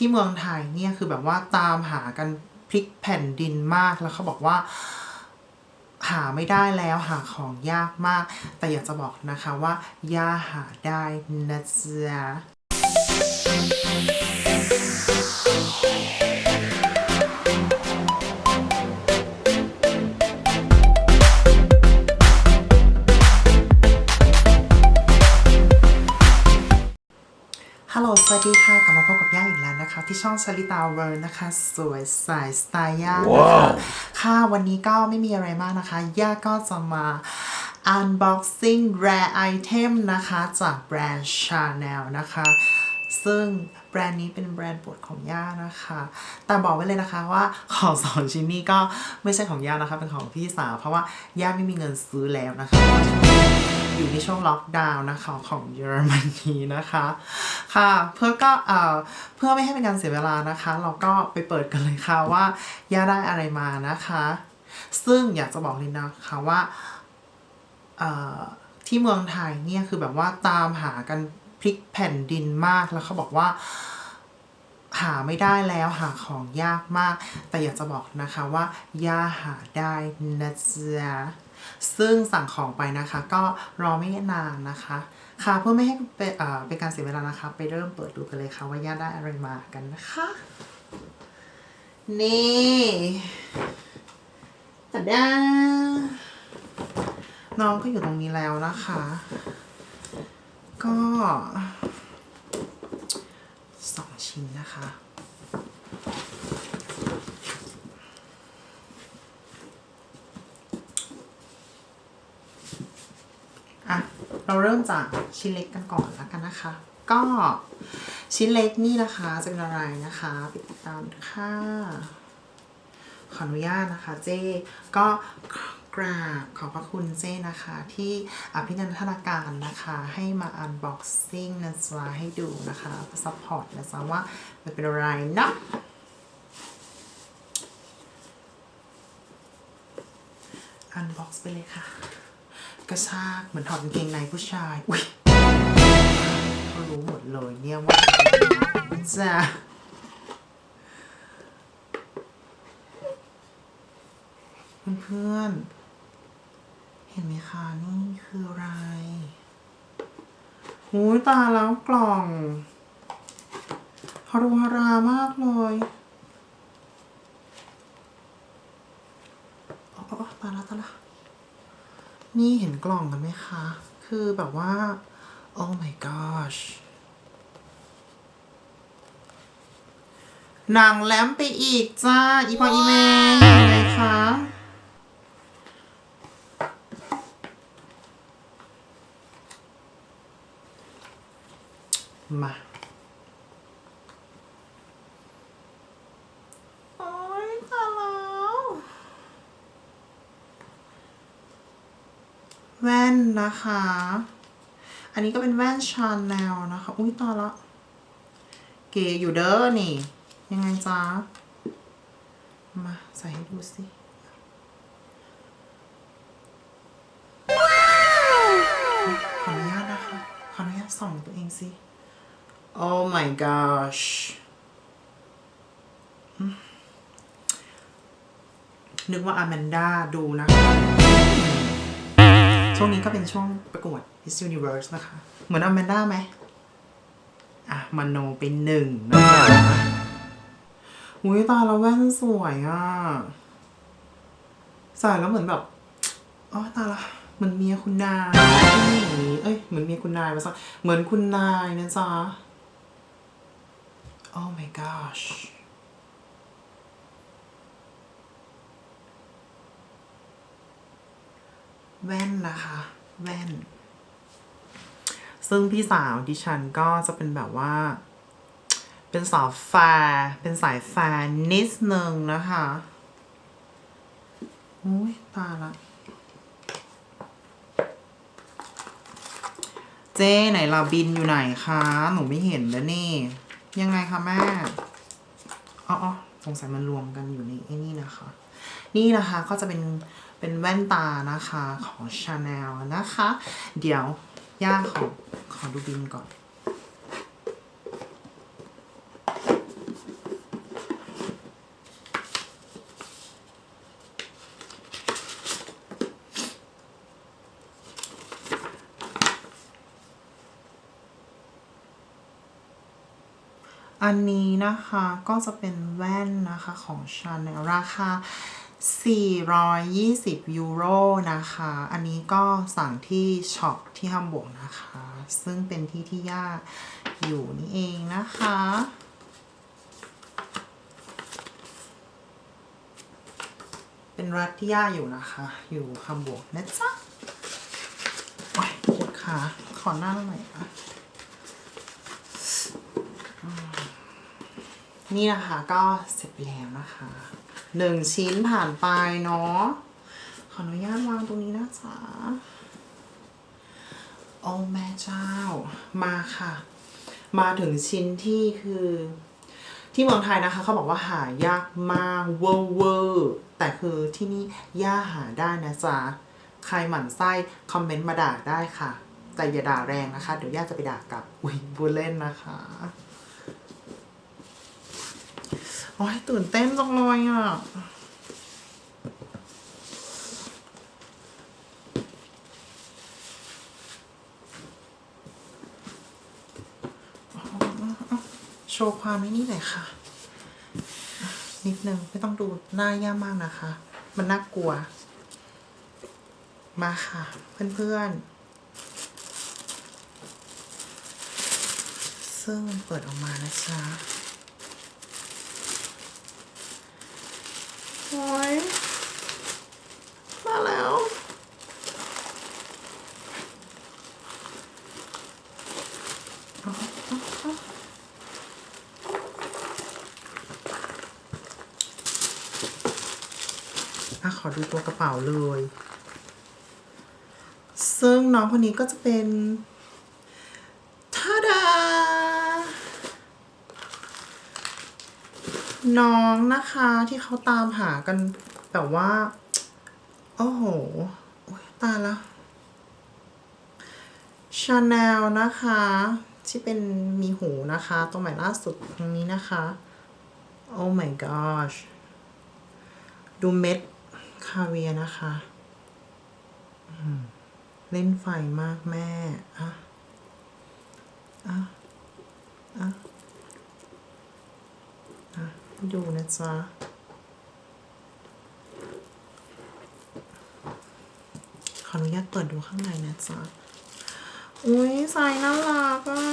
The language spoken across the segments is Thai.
ที่เมืองไทยเนี่ยคือแบบว่าตามหากันพลิกแผ่นดินมากแล้วเขาบอกว่า หาไม่ได้แล้วหาของยากมาก แต่อยากจะบอกนะคะว่าย่าหาได้นะจ๊ะฮัลโหลสวัสดีค่ะ กลับมาพบกับย่าอีกแล้ว นะคะที่ช่องชลิตาเวิร์นะคะ สวยสายสไตล์ย่านะคะ ค่ะวันนี้ก็ไม่มีอะไรมากนะคะ ย่าก็จะมา unboxing rare item นะคะ จากแบรนด์ Chanel นะคะ ซึ่งแบรนด์นี้เป็นแบรนด์โปรดของย่านะคะ แต่บอกไว้เลยนะคะว่าของสองชิ้นนี้ก็ไม่ใช่ของย่านะคะ เป็นของพี่สาว เพราะว่าย่าไม่มีเงินซื้อแล้วนะคะ อยู่ในช่วงล็อกดาวน์นะคะของเยอรมนีนะคะค่ะเพื่อก็เอ่อเพื่อไม่ให้เป็นการเสียเวลานะคะ เราก็ไปเปิดกันเลยค่ะว่าย่าได้อะไรมานะคะ ซึ่งอยากจะบอกเลยนะคะว่าเอ่อที่เมืองไทยเนี่ยคือแบบว่าตามหากันพลิกแผ่นดินมากแล้วเขาบอกว่าหาไม่ได้แล้วหาของยากมาก แต่อยากจะบอกนะคะว่าย่าหาได้นะจ๊ะ ซึ่งสั่งของไปนะคะก็รอไม่นานนะคะ ค่ะเพื่อไม่ให้เป็นเเป็นการเสียเวลานะคะ ไปเริ่มเปิดดูกันเลยค่ะว่าย่าได้อะไรมากันนะคะ นี่ตะดาน้องก็อยู่ตรงนี้แล้วนะคะ ก็สองชิ้นนะคะ อะ เราเริ่มจากชิ้นเล็กกันก่อนแล้วกันนะคะ ก็ชิ้นเล็กนี่นะคะจะเป็นอะไรนะคะติดตามค่ะขออนุญาตนะคะเจ้ก็กราบขอบพระคุณเจ้นะคะ ที่อภินันทนาการนะคะ ให้มาอันบ็อกซิ่งนะจ๊ะให้ดูนะคะซัพพอร์ตนะจ๊ะว่ามันเป็นอะไรเนาะอันบ็อกซ์ไปเลยค่ะ กระชากเหมือนถอดกางเกงในผู้ชาย อุ้ยเขารู้หมดเลยเนี่ยว่าจะเพื่อนๆ เห็นไหมคะนี่คืออะไรหูตาแล้วกล่องฮารุฮารามากเลยอ๋ออ๋อตาล้วตาล้ว นี่เห็นกล่องกันไหมคะ คือแบบว่า oh my gosh หนังแหลมไปอีกจ้า อีพออีเมย์ยังไงคะมา โอ๊ยตายแล้ว แว่ นนะคะ อันนี้ก็เป็นแว่นชาแนลนะคะ อุ้ยตาละ เก๋อยู่เด้อนี่ ยังไงจ๊ะมาใส่ให้ดูสิขออนุญาตนะคะ ขออนุญาตส่องตัวเองสิ Oh my gosh นึกว่าอแมนดาดูนะคะ ช่วงนี้ก็เป็นช่วงประกวด Miss Universe นะคะ เหมือนอแมนด้าไหมอะมนโนเป็นหนึ่งนะคะอุ้ยตาแล้วแว่นสวยอะใส่แล้วเหมือนแบบอ๋อตาละเหมือนเมียคุณนายเอ้ยเหมือนเมียคุณนายมาสักเหมือนคุณนายนะจ๊ะ Oh my gosh แว่นนะคะ แว่น ซึ่งพี่สาวดิฉันก็จะเป็นแบบว่า เป็นสาวแฟร์เป็นสายแฟร์นิดนึงนะคะอุ้ยตาละเจ๊ไหนล่ะบินอยู่ไหนคะ หนูไม่เห็นแล้วนี่ ยังไงคะแม่ อ๋อสงสัยมันรวมกันอยู่ในไอ้นี่นะคะ นี่นะคะก็จะเป็น เป็นแว่นตานะคะของ Chanel นะคะ เดี๋ยว ย่าของขอดูบินก่อน อันนี้นะคะก็จะเป็นแว่นนะคะของ Chanel ราคา 420 ยูโรนะคะ อันนี้ก็สั่งที่ช็อปที่ฮัมบูร์กนะคะ ซึ่งเป็นที่ที่ย่าอยู่นี่เองนะคะ เป็นรัฐที่ย่าอยู่นะคะ อยู่ฮัมบูร์กนะจ๊ะโอ้ยปวดขาขอนั่งหน่อยค่ะนี่นะคะก็เสร็จแล้วนะคะ หนึ่งชิ้นผ่านไปเนาะขออนุญาตวางตรงนี้นะจ๊ะโอ้แม่เจ้ามาค่ะ มาถึงชิ้นที่คือ ที่เมืองไทยนะคะ เขาบอกว่าหายากมากเวอร์เวอร์แต่คือที่นี่ย่าหาได้นะจ๊ะใครหมั่นไส้คอมเมนต์มาด่าได้ค่ะ แต่อย่าด่าแรงนะคะ เดี๋ยวย่าจะไปด่ากลับอุ้ยพูดเล่นนะคะ โอ้ยตื่นเต้นจังเลยอะโชว์ความไม่นี่หน่อยค่ะ นิดนึงไม่ต้องดูหน้าย่ามากนะคะ มันน่ากลัว มาค่ะ เพื่อนๆ ซึ่งเปิดออกมานะจ๊ะ โอ้ยมาแล้วอะขอดูตัวกระเป๋าเลย ซึ่งน้องคนนี้ก็จะเป็นทาดา น้องนะคะที่เขาตามหากันแบบว่า โอ้โหยตายแล้วชาแนลนะคะ ที่เป็นมีหูนะคะ ตัวใหม่ล่าสุดตรงนี้นะคะ โอ้ my gosh ดูเม็ดคาเวียนะคะ เล่นไฟมากแม่อะอะ อะ อะ ดูนะจ๊ะขออนุญาตเปิดดูข้างในนะจ๊ะ อุ้ยใส่น่ารักอะ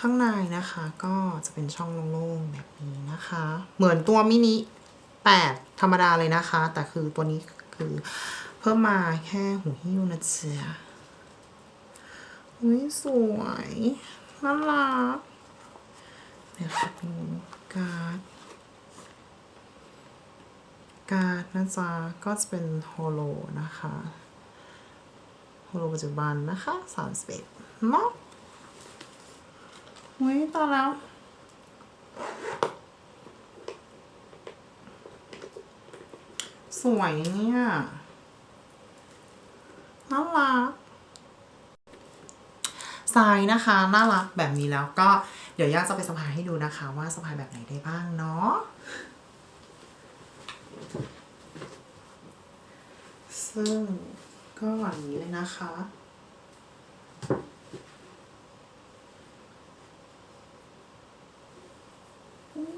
ข้างในนะคะก็จะเป็นช่องโล่งๆแบบนี้นะคะ เหมือนตัวมินิแปดธรรมดาเลยนะคะ แต่คือตัวนี้คือเพิ่มมาแค่หูหิ้วนะเจ๊ะอุ้ยสวยน่ารัก เดี๋ยวขอดูการ์ด การ์ดนะจ๊ะก็จะเป็นโฮโลนะคะโฮโลปัจจุบันนะคะสามสิบเอ็ดเนาะอุ้ยตายแล้วสวยเนี่ยน่ารักทรายนะคะ น่ารักแบบนี้แล้วก็ เดี๋ยวย่าจะไปสะพายให้ดูนะคะ ว่าสะพายแบบไหนได้บ้างเนาะซึ่งก็อย่างนี้เลยนะคะ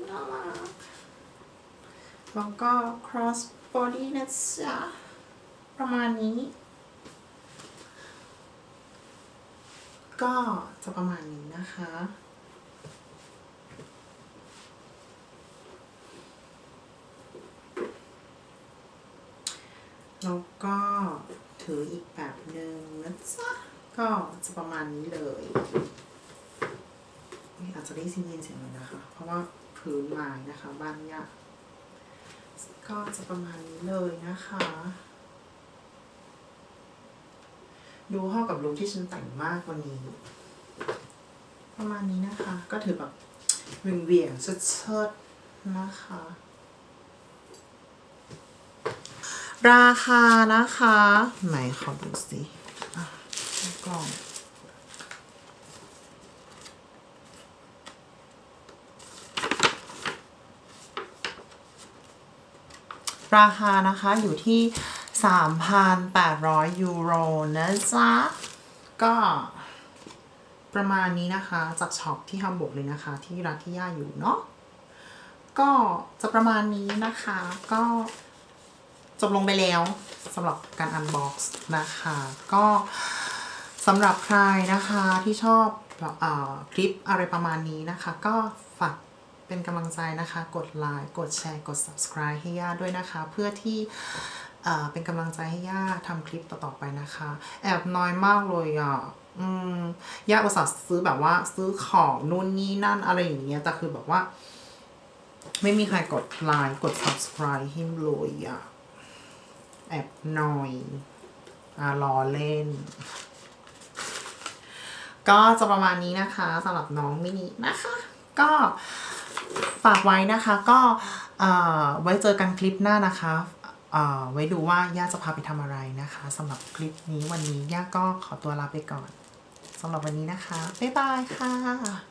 น่ารักแล้วก็ cross body นะจ๊ะประมาณนี้ ก็จะประมาณนี้นะคะ แล้วก็ถืออีกแบบหนึ่งนะจ๊ะก็จะประมาณนี้เลยนี่อาจจะได้ยินเสียงเลยนะคะ เพราะว่าพื้นไม้นะคะบ้านยากก็จะประมาณนี้เลยนะคะ ดูเข้ากับลุคที่ฉันแต่งมากวันนี้ ประมาณนี้นะคะ ก็ถือแบบเวียงเวียงเชิดๆนะคะ ราคานะคะไหนขอดูสิอะกล่องราคานะคะอยู่ที่ 3,800 ยูโรนะจ๊ะ ก็ประมาณนี้นะคะ จากช็อปที่ฮัมบูร์กเลยนะคะ ที่ร้านที่ย่าอยู่เนาะก็จะประมาณนี้นะคะก็ จบลงไปแล้วสำหรับการอันบ็อกซ์นะคะ ก็สำหรับใครนะคะที่ชอบอคลิปอะไรประมาณนี้นะคะ ก็ฝากเป็นกำลังใจนะคะ กดไลค์กดแชร์กด subscribe ให้ย่าด้วยนะคะ เพื่อที่เป็นกำลังใจให้ย่าทำคลิปต่อๆไปนะคะ แอบน้อยมากเลยอะย่าอุตส่าห์ซื้อแบบว่าซื้อของนู่นนี่นั่นอะไรอย่างเงี้ยแต่คือแบบว่า ไม่มีใครกดไลค์กด subscribe ให้เลยอะ แอบหน่อยอะรอเล่น ก็จะประมาณนี้นะคะสำหรับน้องมินินะคะ ก็ฝากไว้นะคะก็ไว้เจอกันคลิปหน้านะคะไว้ดูว่าย่าจะพาไปทำอะไรนะคะสำหรับคลิปนี้วันนี้ย่าก็ขอตัวลาไปก่อนสำหรับวันนี้นะคะ บ๊ายบายค่ะ